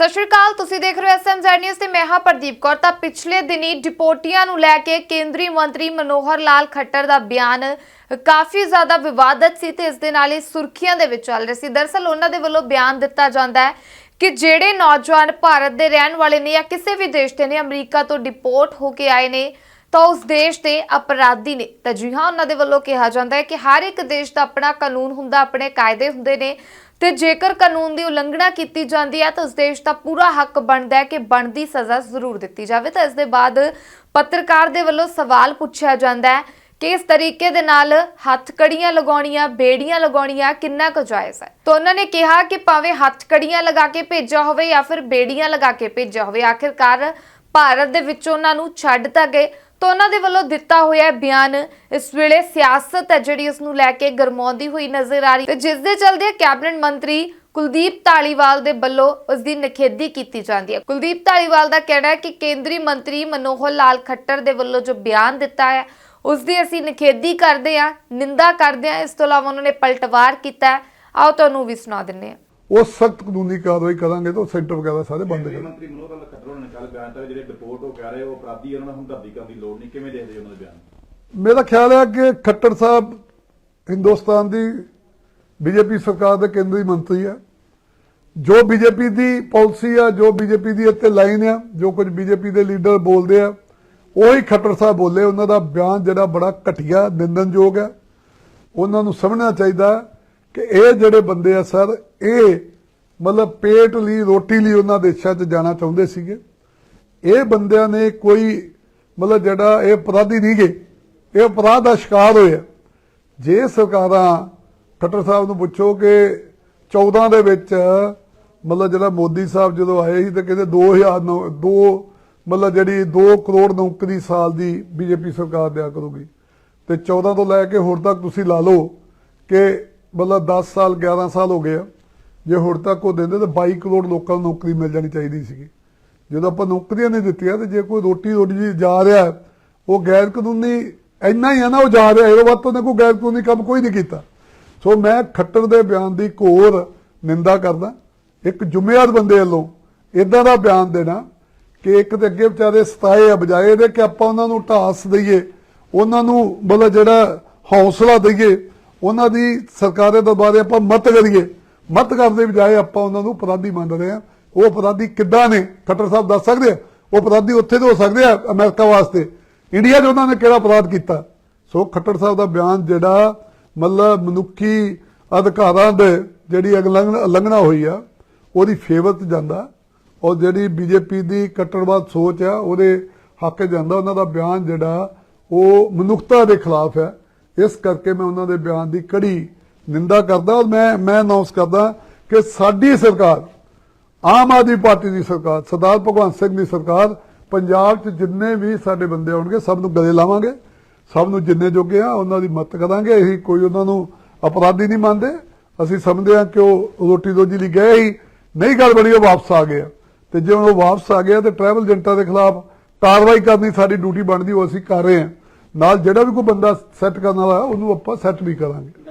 ਸਤਿ ਸ਼੍ਰੀ ਅਕਾਲ, ਤੁਸੀਂ ਦੇਖ ਰਹੇ ਹੋ ਐਸਐਮਜ਼ੈਡ ਨਿਊਜ਼ ਤੇ ਮੈਂ ਹਾਂ ਪ੍ਰਦੀਪ ਕੌਰ। ਤਾਂ ਪਿਛਲੇ ਦਿਨੀ ਡਿਪੋਟੀਆਂ ਨੂੰ ਲੈ ਕੇ ਕੇਂਦਰੀ ਮੰਤਰੀ ਮਨੋਹਰ ਲਾਲ ਖੱਟਰ ਦਾ ਬਿਆਨ ਕਾਫੀ ਜ਼ਿਆਦਾ ਵਿਵਾਦਤ ਸੀ ਤੇ ਇਸ ਦੇ ਨਾਲ ਹੀ ਸੁਰਖੀਆਂ ਦੇ ਵਿੱਚ ਚੱਲ ਰਿਹਾ ਸੀ। ਦਰਸਲ ਉਹਨਾਂ ਦੇ ਵੱਲੋਂ ਬਿਆਨ ਦਿੱਤਾ ਜਾਂਦਾ ਹੈ ਕਿ ਜਿਹੜੇ ਨੌਜਵਾਨ ਭਾਰਤ ਦੇ ਰਹਿਣ ਵਾਲੇ ਨੇ ਜਾਂ ਕਿਸੇ ਵੀ ਦੇਸ਼ ਦੇ ਨੇ, ਅਮਰੀਕਾ ਤੋਂ ਡਿਪੋਰਟ ਹੋ ਕੇ ਆਏ ਨੇ, ਤਾਂ ਉਸ ਦੇਸ਼ ਦੇ ਅਪਰਾਧੀ ਨੇ। ਤਾਂ ਜੀ ਹਾਂ, ਉਹਨਾਂ ਦੇ ਵੱਲੋਂ ਕਿਹਾ ਜਾਂਦਾ ਹੈ ਕਿ ਹਰ ਇੱਕ ਦੇਸ਼ ਦਾ ਆਪਣਾ ਕਾਨੂੰਨ ਹੁੰਦਾ, ਆਪਣੇ ਕਾਇਦੇ ਹੁੰਦੇ ਨੇ। ਤੇ ਜੇਕਰ ਕਾਨੂੰਨ ਦੀ ਉਲੰਘਣਾ ਕੀਤੀ ਜਾਂਦੀ ਹੈ ਤਾਂ ਉਸ ਦੇਸ਼ ਦਾ ਪੂਰਾ ਹੱਕ ਬਣਦਾ ਹੈ ਕਿ ਬਣਦੀ ਸਜ਼ਾ ਜ਼ਰੂਰ ਦਿੱਤੀ ਜਾਵੇ। ਤਾਂ ਇਸ ਦੇ ਬਾਅਦ ਪੱਤਰਕਾਰ ਦੇ ਵੱਲੋਂ ਸਵਾਲ ਪੁੱਛਿਆ ਜਾਂਦਾ ਹੈ ਕਿ ਇਸ ਤਰੀਕੇ ਦੇ ਨਾਲ ਹੱਥ ਕੜੀਆਂ ਲਗਾਉਣੀਆਂ, ਬੇੜੀਆਂ ਲਗਾਉਣੀਆਂ ਕਿੰਨਾ ਕੁ ਜਾਇਜ਼ ਹੈ? ਤਾਂ ਉਹਨਾਂ ਨੇ ਕਿਹਾ ਕਿ ਭਾਵੇਂ ਹੱਥ ਕੜੀਆਂ ਲਗਾ ਕੇ ਭੇਜਿਆ ਹੋਵੇ ਜਾਂ ਫਿਰ ਬੇੜੀਆਂ ਲਗਾ ਕੇ ਭੇਜਿਆ ਹੋਵੇ, ਆਖਿਰਕਾਰ ਭਾਰਤ ਦੇ ਵਿੱਚ ਉਹਨਾਂ ਨੂੰ ਛੱਡ ਤਾਂ ਗਏ। ਤਾਂ ਉਹਨਾਂ ਦੇ ਵੱਲੋਂ ਦਿੱਤਾ ਹੋਇਆ ਬਿਆਨ। ਇਸ ਵੇਲੇ ਸਿਆਸਤ ਹੈ ਜਿਹੜੀ ਉਸ ਨੂੰ ਲੈ ਕੇ ਗਰਮਾਉਂਦੀ ਹੋਈ ਨਜ਼ਰ ਆ ਰਹੀ ਤੇ ਜਿਸ ਦੇ ਚਲਦੇ ਕੈਬਨਿਟ ਮੰਤਰੀ ਕੁਲਦੀਪ ਧਾਲੀਵਾਲ ਦੇ ਵੱਲੋਂ ਉਸ ਦੀ ਨਿਖੇਧੀ ਕੀਤੀ ਜਾਂਦੀ ਹੈ। ਕੁਲਦੀਪ ਧਾਲੀਵਾਲ ਦਾ ਕਹਿਣਾ ਹੈ ਕਿ ਕੇਂਦਰੀ ਮੰਤਰੀ ਮਨੋਹਰ ਲਾਲ ਖੱਟਰ ਦੇ ਵੱਲੋਂ ਜੋ ਬਿਆਨ ਦਿੱਤਾ ਹੈ, ਉਸ ਦੀ ਅਸੀਂ ਨਿਖੇਧੀ ਕਰਦੇ ਹਾਂ, ਨਿੰਦਾ ਕਰਦੇ ਹਾਂ, ਇਸ ਤੋਂ ਇਲਾਵਾ ਉਹਨਾਂ ਨੇ ਪਲਟਵਾਰ ਕੀਤਾ ਆਓ ਤੁਹਾਨੂੰ ਵੀ ਸੁਣਾ ਦਿੰਨੇ ਹਾਂ। ਉਹ ਸਖਤ ਕਾਨੂੰਨੀ ਕਾਰਵਾਈ ਕਰਾਂਗੇ ਤਾਂ ਉਹ ਸੈਂਟਰ ਵਗੈਰਾ ਸਾਰੇ ਬੰਦ ਕਰ ਮੰਤਰੀ ਮਨੋਹਰ ਲਾਲ ਖੱਟਰ ਨੇ ਕੱਲ ਬਿਆਨ ਦਿੱਤਾ ਜਿਹੜੇ ਡਿਪੋਰਟ ਹੋ ਕੇ ਆ ਰਹੇ ਉਹ ਅਪਰਾਧੀ ਆ, ਉਹਨਾਂ ਨੂੰ ਹਮਦਰਦੀ ਕਰਨ ਦੀ ਲੋੜ ਨਹੀਂ। ਕਿਵੇਂ ਦੇਖਦੇ ਉਹਨਾਂ ਦੇ ਬਿਆਨ? ਮੇਰਾ ਖਿਆਲ ਹੈ ਕਿ ਖੱਟਰ ਸਾਹਿਬ ਹਿੰਦੁਸਤਾਨ ਦੀ ਬੀਜੇਪੀ ਸਰਕਾਰ ਦੇ ਕੇਂਦਰੀ ਮੰਤਰੀ ਆ ਜੋ ਬੀਜੇਪੀ ਦੀ ਪਾਲਿਸੀ ਆ ਜੋ ਬੀਜੇਪੀ ਦੀ ਇੱਥੇ ਲਾਈਨ ਆ ਜੋ ਕੁਝ ਬੀਜੇਪੀ ਦੇ ਲੀਡਰ ਬੋਲਦੇ ਆ ਉਹੀ ਖੱਟਰ ਸਾਹਿਬ ਬੋਲੇ। ਉਹਨਾਂ ਦਾ ਬਿਆਨ ਜਿਹੜਾ ਬੜਾ ਘਟੀਆ ਨਿੰਦਨਯੋਗ ਹੈ। ਉਹਨਾਂ ਨੂੰ ਸਮਝਣਾ ਚਾਹੀਦਾ ਕਿ ਇਹ ਜਿਹੜੇ ਬੰਦੇ ਆ ਸਰ, ਇਹ ਮਤਲਬ ਪੇਟ ਲਈ, ਰੋਟੀ ਲਈ ਉਹਨਾਂ ਦੇਸ਼ਾਂ 'ਚ ਜਾਣਾ ਚਾਹੁੰਦੇ ਸੀਗੇ। ਇਹ ਬੰਦਿਆਂ ਨੇ ਕੋਈ ਮਤਲਬ ਜਿਹੜਾ ਇਹ ਅਪਰਾਧੀ ਨਹੀਂ ਗਏ। ਇਹ ਅਪਰਾਧ ਦਾ ਸ਼ਿਕਾਰ ਹੋਏ ਜੇ ਸਰਕਾਰਾਂ ਖੱਟਰ ਸਾਹਿਬ ਨੂੰ ਪੁੱਛੋ ਕਿ 14 ਦੇ ਵਿੱਚ ਮਤਲਬ ਜਿਹੜਾ ਮੋਦੀ ਸਾਹਿਬ ਜਦੋਂ ਆਏ ਸੀ ਤਾਂ ਕਹਿੰਦੇ 2000 ਨੌ- ਦੋ ਮਤਲਬ ਜਿਹੜੀ 2 ਕਰੋੜ ਨੌਕਰੀ ਸਾਲ ਦੀ ਬੀਜੇਪੀ ਸਰਕਾਰ ਦਿਆ ਕਰੂਗੀ। ਤੇ 14 ਤੋਂ ਲੈ ਕੇ ਹੁਣ ਤੱਕ ਤੁਸੀਂ ਲਾ ਲਓ ਕਿ ਮਤਲਬ 10 ਸਾਲ 11 ਸਾਲ ਹੋ ਗਏ ਆ। ਜੇ ਹੁਣ ਤੱਕ ਉਹ ਦਿੰਦੇ ਤਾਂ 22 ਕਰੋੜ ਲੋਕਾਂ ਨੂੰ ਨੌਕਰੀ ਮਿਲ ਜਾਣੀ ਚਾਹੀਦੀ ਸੀਗੀ। ਜਦੋਂ ਆਪਾਂ ਨੌਕਰੀਆਂ ਨਹੀਂ ਦਿੱਤੀਆਂ ਤੇ ਜੇ ਕੋਈ ਰੋਟੀ ਰੋਟੀ ਜੀ ਜਾ ਰਿਹਾ, ਉਹ ਗੈਰ ਕਾਨੂੰਨੀ ਇੰਨਾ ਹੀ ਆ ਨਾ ਉਹ ਜਾ ਰਿਹਾ, ਇਹਦੇ ਵੱਧ ਤੋਂ ਉਹਨੇ ਕੋਈ ਗੈਰ ਕਾਨੂੰਨੀ ਕੰਮ ਕੋਈ ਨਹੀਂ ਕੀਤਾ। ਸੋ ਮੈਂ ਖੱਟਰ ਦੇ ਬਿਆਨ ਦੀ ਘੋਰ ਨਿੰਦਾ ਕਰਦਾ। ਇੱਕ ਜ਼ਿੰਮੇਵਾਰ ਬੰਦੇ ਵੱਲੋਂ ਇਦਾਂ ਦਾ ਬਿਆਨ ਦੇਣਾ ਕਿ ਇੱਕ ਤੇ ਅੱਗੇ ਵਿਚਾਰੇ ਸਤਾਏ ਆ ਬਜਾਏ ਦੇ ਕਿ ਆਪਾਂ ਉਹਨਾਂ ਨੂੰ ਢਾਸ ਦਈਏ, ਉਹਨਾਂ ਨੂੰ ਮਤਲਬ ਜਿਹੜਾ ਹੌਸਲਾ ਦਈਏ ਉਹਨਾਂ ਦੀ ਸਰਕਾਰ ਦੇ ਦਰਬਾਰੇ ਆਪਾਂ ਮਤ ਕਰੀਏ। ਮਤ ਕਰਦੇ ਬਜਾਏ ਆਪਾਂ ਉਹਨਾਂ ਨੂੰ ਅਪਰਾਧੀ ਮੰਨ ਰਹੇ ਆ ਉਹ ਅਪਰਾਧੀ ਕਿੱਦਾਂ ਨੇ? ਖੱਟਰ ਸਾਹਿਬ ਦੱਸ ਸਕਦੇ ਆ? ਉਹ ਅਪਰਾਧੀ ਉੱਥੇ ਤੋਂ ਹੋ ਸਕਦੇ ਆ, ਅਮਰੀਕਾ ਵਾਸਤੇ? ਇੰਡੀਆ 'ਚ ਉਹਨਾਂ ਨੇ ਕਿਹੜਾ ਅਪਰਾਧ ਕੀਤਾ? ਸੋ ਖੱਟਰ ਸਾਹਿਬ ਦਾ ਬਿਆਨ ਜਿਹੜਾ ਮਤਲਬ ਮਨੁੱਖੀ ਅਧਿਕਾਰਾਂ ਦੇ ਜਿਹੜੀ ਉਲੰਘਣਾ ਹੋਈ ਆ, ਉਹਦੀ ਫੇਵਰ 'ਚ ਜਾਂਦਾ। ਔਰ ਜਿਹੜੀ ਬੀਜੇਪੀ ਦੀ ਕੱਟੜਵਾਦ ਸੋਚ ਆ, ਉਹਦੇ ਹੱਕ 'ਚ ਜਾਂਦਾ। ਉਹਨਾਂ ਦਾ ਬਿਆਨ ਜਿਹੜਾ, ਉਹ ਮਨੁੱਖਤਾ ਦੇ ਖਿਲਾਫ ਹੈ ਇਸ ਕਰਕੇ ਮੈਂ ਉਹਨਾਂ ਦੇ ਬਿਆਨ ਦੀ ਕੜੀ ਨਿੰਦਾ ਕਰਦਾ ਔਰ ਮੈਂ ਮੈਂ ਅਨਾਉਂਸ ਕਰਦਾ ਕਿ ਸਾਡੀ ਸਰਕਾਰ, ਆਮ ਆਦਮੀ ਪਾਰਟੀ ਦੀ ਸਰਕਾਰ, ਸਰਦਾਰ ਭਗਵੰਤ ਸਿੰਘ ਦੀ ਸਰਕਾਰ, ਪੰਜਾਬ 'ਚ ਜਿੰਨੇ ਵੀ ਸਾਡੇ ਬੰਦੇ ਆਉਣਗੇ, ਸਭ ਨੂੰ ਗਲੇ ਲਾਵਾਂਗੇ, ਸਭ ਨੂੰ ਜਿੰਨੇ ਜੋਗੇ ਆ, ਉਹਨਾਂ ਦੀ ਮਦਦ ਕਰਾਂਗੇ ਅਸੀਂ ਕੋਈ ਉਹਨਾਂ ਨੂੰ ਅਪਰਾਧੀ ਨਹੀਂ ਮੰਨਦੇ ਅਸੀਂ ਸਮਝਦੇ ਹਾਂ ਕਿ ਉਹ ਰੋਟੀ ਰੋਜੀ ਲਈ ਗਏ ਹੀ ਨਹੀਂ ਗੱਲ ਬਣੀ, ਉਹ ਵਾਪਸ ਆ ਗਏ ਆ। ਤੇ ਜੇ ਉਹ ਵਾਪਸ ਆ ਗਿਆ ਤੇ ਟਰੈਵਲ ਏਜੰਟਾਂ ਦੇ ਖਿਲਾਫ ਕਾਰਵਾਈ ਕਰਨੀ ਸਾਡੀ ਡਿਊਟੀ ਬਣਦੀ, ਉਹ ਅਸੀਂ ਕਰ ਰਹੇ ਹਾਂ ਨਾਲ ਜਿਹੜਾ ਵੀ ਕੋਈ ਬੰਦਾ ਸੈੱਟ ਕਰਨ ਵਾਲਾ ਉਹਨੂੰ ਆਪਾਂ ਸੈੱਟ ਵੀ ਕਰਾਂਗੇ।